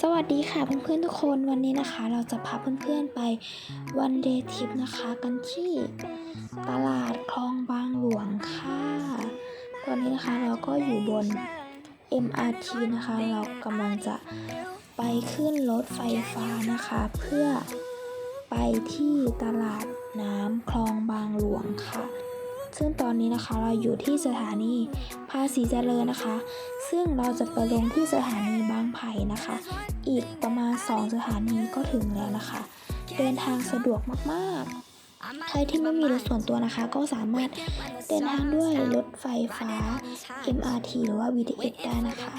สวัสดีค่ะเพื่อนๆทุกคนวันนี้นะคะ เราจะพาเพื่อนๆไปวันเดย์ทริปนะคะกันที่ตลาดคลองบางหลวงค่ะ ตอนนี้นะคะเราก็อยู่บน MRT นะคะ เรากำลังจะไปขึ้นรถไฟฟ้านะคะ เพื่อไปที่ตลาดน้ำคลองบางหลวงค่ะ ซึ่งตอนนี้นะคะเราอยู่ที่สถานีภาษีเจริญนะคะ ซึ่งเราจะไปลงที่สถานีบางไผ่นะคะ อีกประมาณ 2 สถานีก็ถึงแล้วนะคะ เดินทางสะดวกมากๆใครที่ไม่มีรถส่วนตัวนะคะ ก็สามารถเดินทางด้วยรถไฟฟ้า MRT หรือว่า BTS ได้นะคะ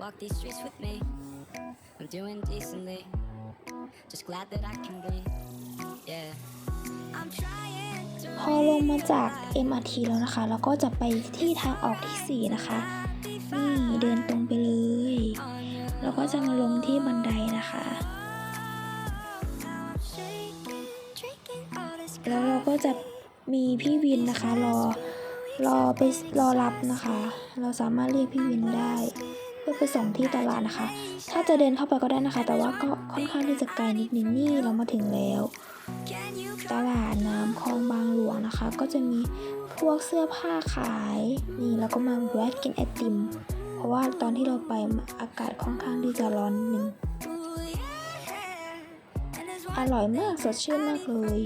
Walk these streets with me. I'm doing decently. Just glad that I can breathe. Yeah. I'm trying to พอลงมาจาก MRT แล้วนะคะ เราก็จะไปที่ทางออกที่ 4 นะคะ นี่เดินตรงไปเลย แล้วก็จะมาลงที่บันไดนะคะ แล้วเราก็จะมีพี่วินนะคะ รอรอไปรอรับนะคะ เราสามารถเรียกพี่วินได้ เพื่อไปส่งที่ตลาดนะคะ ถ้าจะเดินเข้าไปก็ได้นะคะ แต่ว่าก็ค่อนข้างที่จะไกลนิดนึงนี่เรามาถึงแล้ว ตลาดน้ำคลองบางหลวงนะคะ ก็จะมีพวกเสื้อผ้าขายนี่แล้วก็มาแวะกินไอติม เพราะว่าตอนที่เราไปอากาศค่อนข้างที่จะร้อนนึงอร่อยมากสดชื่นมากเลย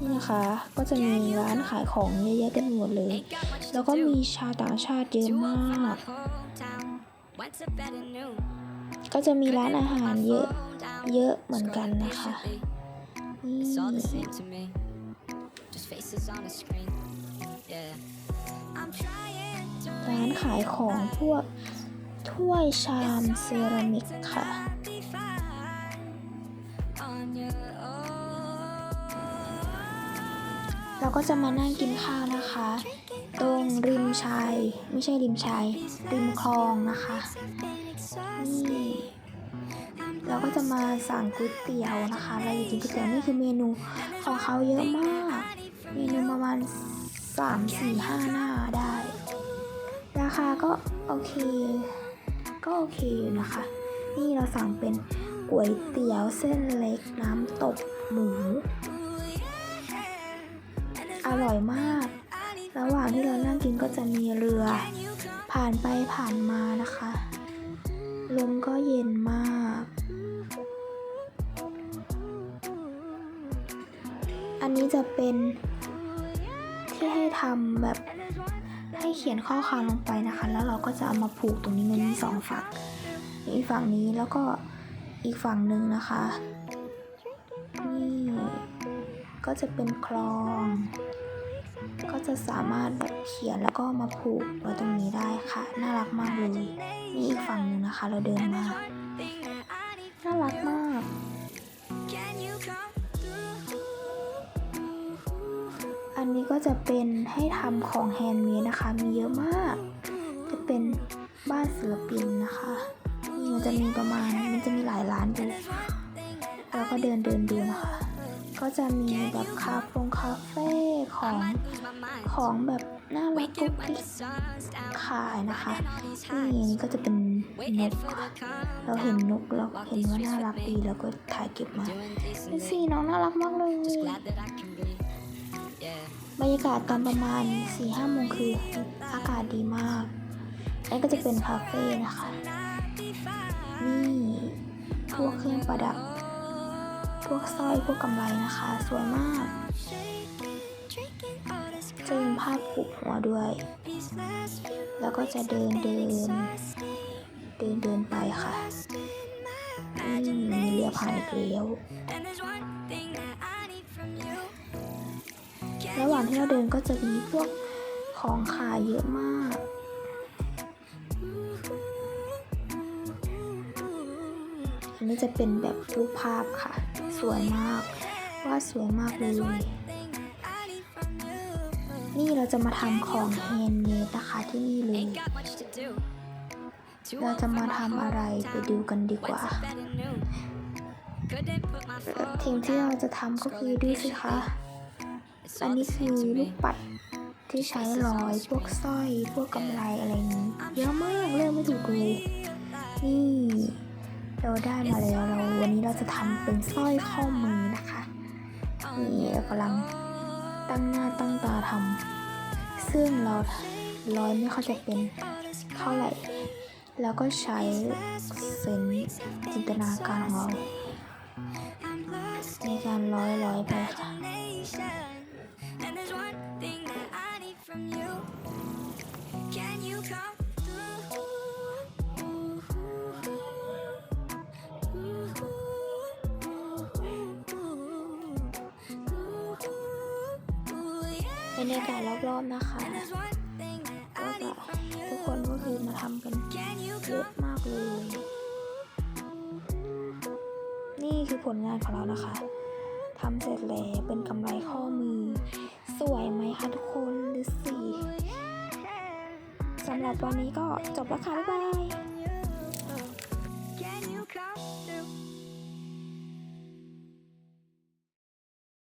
นี่นะคะ ก็จะมีร้านขายของเยอะแยะเต็มหมดเลย แล้วก็มีชาวต่างชาติเยอะมาก ก็จะมีร้านอาหารเยอะเยอะเหมือนกันนะคะนี่ It's all the same to me. Just faces on a screen. Yeah. I'm trying to ร้านขายของพวกถ้วยชามเซรามิกค่ะ be fine on your own. เราก็จะมานั่งกินข้าวนะคะ ตรงริมชาย ไม่ใช่ริมชาย ริมคลองนะคะนี่เราก็จะมาสั่งก๋วยเตี๋ยวนะคะ เราอยู่กินก๋วยเตี๋ยวนี่คือเมนูของเขาเยอะมาก เมนูประมาณสามสี่ห้าหน้าได้ ราคาก็โอเค ก็โอเคอยู่นะคะ นี่เราสั่งเป็นก๋วยเตี๋ยวเส้นเล็กน้ำตกหมู อร่อยมาก ระหว่างที่เรานั่งกินก็จะมีเรือ ผ่านไปผ่านมานะคะ ลมก็เย็นมาก อันนี้จะเป็นที่ให้ทำแบบให้เขียนข้อความลงไปนะคะ แล้วเราก็จะเอามาผูกตรงนี้มันมีสองฝั่งอีกฝั่งนี้แล้วก็อีกฝั่งหนึ่งนะคะนี่ก็จะเป็นคลอง ก็จะสามารถแบบเขียนแล้วก็มาผูกไว้ตรงนี้ได้ค่ะ น่ารักมากเลย นี่อีกฝั่งหนึ่งนะคะ เราเดินมา น่ารักมากอันนี้ก็จะเป็นให้ทำของแฮนด์เมดนะคะ มีเยอะมาก จะเป็นบ้านศิลปินนะคะมันจะมีประมาณ มันจะมีหลายร้านดูแล้วก็เดินเดินดูนะคะ ก็จะมีแบบคาเฟ่คาเฟ่ ของ Lose my mind. ของแบบน่ารัก Wake กุ๊ it ก when กิ๊ the ก sun's down. ขายนะคะ Climbing all these นี่อัน highs. นี้ก็จะเป็นน Waiting ก for ค่ะ the calm เราเห็น down. นกเราเห็นว่าน่ารักดีแล้วก็ถ่ายเก็บมา Doing ดูสิ decently. น้องน่ารักมากเลย Just glad that I can breathe. Yeah. บรรยากาศตอนประมาณ4ี่ห้าโมงคืออากาศดีมากอันนี้ก็จะเป็นคาเฟ่นะคะนี่พวกเครื่องประดับ พวกสร้อยพวกกำไรนะคะ สวยมากจะมี ผ้าผูกหัวด้วย แล้วก็จะเดินเดิน เดินเดินไปค่ะนี่มีเรือพายเกลียว ระหว่างที่เราเดินก็จะมีพวกของขายเยอะมากอันนี้จะเป็นแบบรูปภาพค่ะ สวยมากวาดสวยมากเลย นี่เราจะมาทำของแฮนด์เมดนะคะที่นี่เลย เราจะมาทำอะไรไปดูกันดีกว่าสิ่งที่เราจะทำก็คือดูสิคะ อันนี้คือลูกปัดที่ใช้ร้อยพวกสร้อยพวกกำไรอะไรนี้เยอะมากเลือกไม่ถูกเลย นี่เราได้มาแล้วเราวันนี้เราจะทำเป็นสร้อยข้อมือนะคะ นี่เรากำลัง ตั้งหน้าตั้งตาทำซึ่งเราร้อยไม่ค่อยจะเป็นเท่าไหร่ แล้วก็ใช้เซนส์จินตนาการของเราในการร้อยร้อยไปค่ะ And รรยากาศรอบๆนะคะ And there's one thing that ก็ I จะ need from ทุกคนก็คือมาทำกัน Can you เยอะ come มากเลย นี่คือผลงานของเรานะคะทำเสร็จแล้วเป็นกำไรข้อมือ สวยไหมคะทุกคนดูสิสำหรับวันนี้ก็จบแล้วค่ะ บ๊ายบาย Can you come